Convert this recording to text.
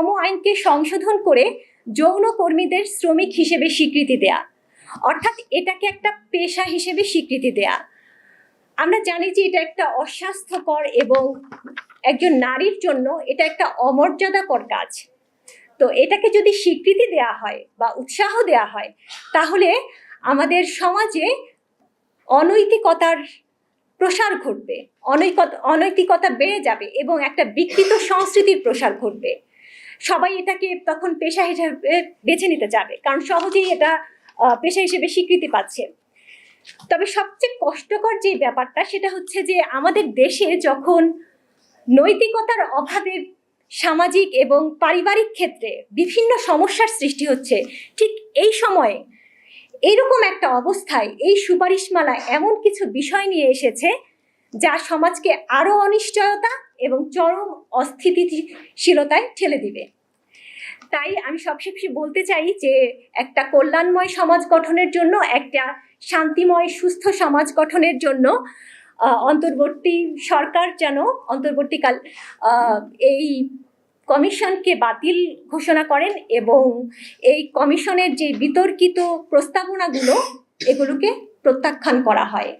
শ্রম আইনকে সংশোধন করে যৌন কর্মীদের শ্রমিক হিসেবে স্বীকৃতি দেয়া, অর্থাৎ এটাকে একটা পেশা হিসেবে স্বীকৃতি দেয়া। আমরা জানি যে এটা একটা অস্বাস্থ্যকর এবং একজন নারীর জন্য এটা একটা অমর্যাদাকর কাজ। তো এটাকে যদি স্বীকৃতি দেয়া হয় বা উৎসাহ দেয়া হয়, তাহলে আমাদের সমাজে অনৈতিকতার প্রসার ঘটবে, অনৈকত, অনৈতিকতা বেড়ে যাবে এবং একটা বিকৃত সংস্কৃতির প্রসার ঘটবে। সবাই এটাকে তখন পেশা হিসেবে বেছে নিতে যাবে কারণ সহজেই এটা পেশা হিসেবে স্বীকৃতি পাচ্ছে। তবে সবচেয়ে কষ্টকর যে ব্যাপারটা, সেটা হচ্ছে যে আমাদের দেশে যখন নৈতিকতার অভাবে সামাজিক এবং পারিবারিক ক্ষেত্রে বিভিন্ন সমস্যার সৃষ্টি হচ্ছে, ঠিক এই সময়ে এইরকম একটা অবস্থায় এই সুপারিশমালা এমন কিছু বিষয় নিয়ে এসেছে যা সমাজকে আরও অনিশ্চয়তা এবং চরম অস্থিতিশীলতায় ঠেলে দিবে। তাই আমি সবশেষে বলতে চাই যে, একটা কল্যাণময় সমাজ গঠনের জন্য, একটা শান্তিময়, সুস্থ সমাজ গঠনের জন্য অন্তর্বর্তী সরকার যেন অন্তর্বর্তীকাল এই কমিশনকে বাতিল ঘোষণা করেন এবং এই কমিশনের যে বিতর্কিত প্রস্তাবনাগুলো, এগুলোকে প্রত্যাখ্যান করা হয়।